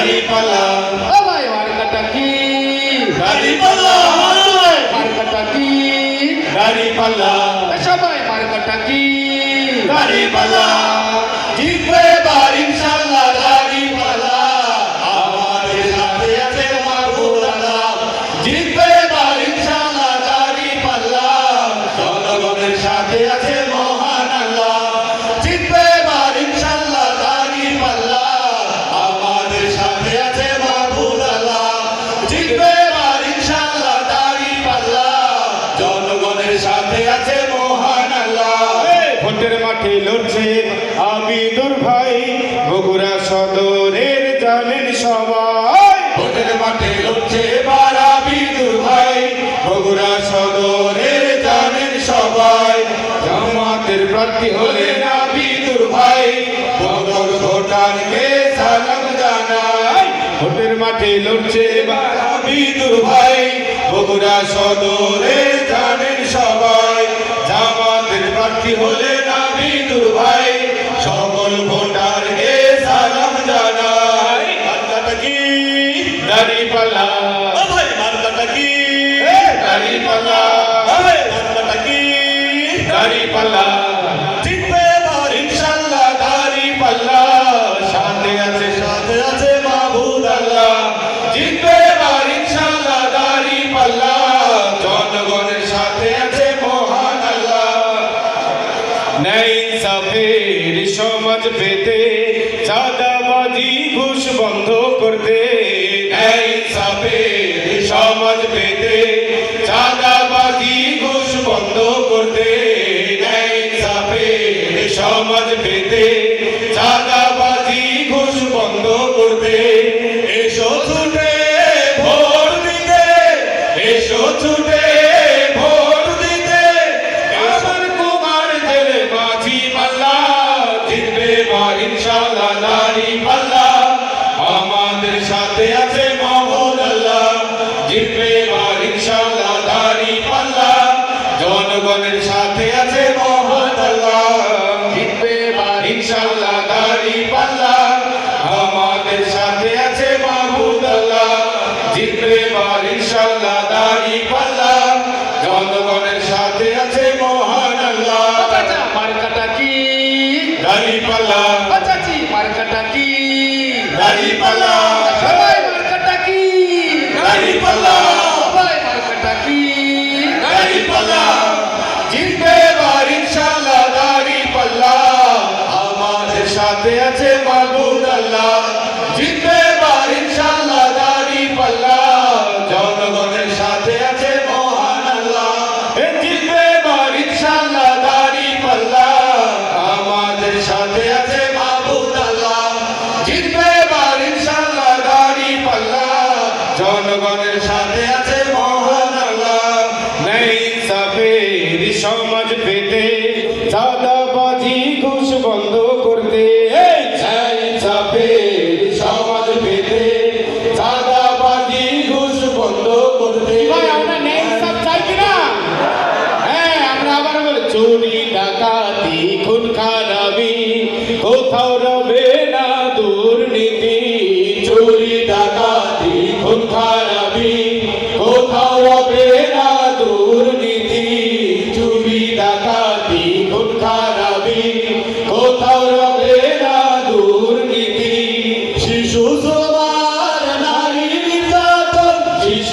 দাড়িপাল্লা আমায় আর কাটা কি? দাড়িপাল্লা আর কাটা কি দাড়িপাল্লা সবাই মার কাটা কি? দাড়িপাল্লা ভোটের মাঠে লড়ছে আবিদুর ভাই। বগুড়া সদরের জানেন সবাই। ভোটের মাঠে লড়ছে বারা বিদুর ভাই। বগুড়া সদরের জানেন সবাই। জামাতের প্রার্থী হলেন আবিদুর ভাই। বদল ভোটারকে সালাম জানাই। ভোটের মাঠে লড়ছে বারা বিদুর ভাই। বগুড়া সদরের জানেন সবাই। জামাতের প্রার্থী হলেন দাড়ি পাল্লা। জিতবে এবার ইনশাআল্লাহ দাড়ি পাল্লা। সাথে আছে সাথে আছে মাহবুব আল্লাহ। জিতবে এবার ইনশাআল্লাহ দাড়ি পাল্লা। জনগণের সাথে আছে মহান আল্লাহ। নেই সাফের সমাজ পেতে, চাঁদাবাজি, ঘুষ বন্ধ করতে। এই সাফের সমাজ পেতে, চাঁদাবাজি, ঘুষ বন্ধ সমাজ পেতে, চাঁদাবাজি ঘুষ বন্ধ করতে। এসো ছুটে ভোট দিতে, এসো ছুটে ভোট দিতে। আমার কুমার জেলে মাঝি পাল্লা, জিতবে বা ইনশাআল্লাহ নারী পাল্লা। জিতবে বা ইনশাআল্লাহ দাড়ি পাল্লা। জনগণের সাথে আছে মহান আল্লাহ। চাচা মার্কাটা কি? দাড়ি পাল্লা। চাচি মার্কাটা কি? দাড়ি পাল্লা। সবাই মার্কাটা কি? দাড়ি পাল্লা। সবাই মার্কাটা কি? দাড়ি পাল্লা। জিতবে এবার ইনশাআল্লাহ দাড়ি পাল্লা। আমাদের সাথে আছে মাহবুব আল্লাহ। জিতবে জিতবে এবার ইনশাআল্লাহ দাড়ি পাল্লা। জনগণের সাথে আছে মহান আল্লাহ। নেই সাফের সমাজ পেতে, চাঁদাবাজি, ঘুষ বন্ধ করতে। এই সাফের সমাজ পেতে, চাঁদাবাজি, ঘুষ বন্ধ করতে। আমরা নেই সব চাই কিনা? হ্যাঁ আমরা আবার চুরি, ডাকাতি খুন কোথাও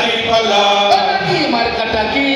দাড়ি পাল্লা মার্কাটা কি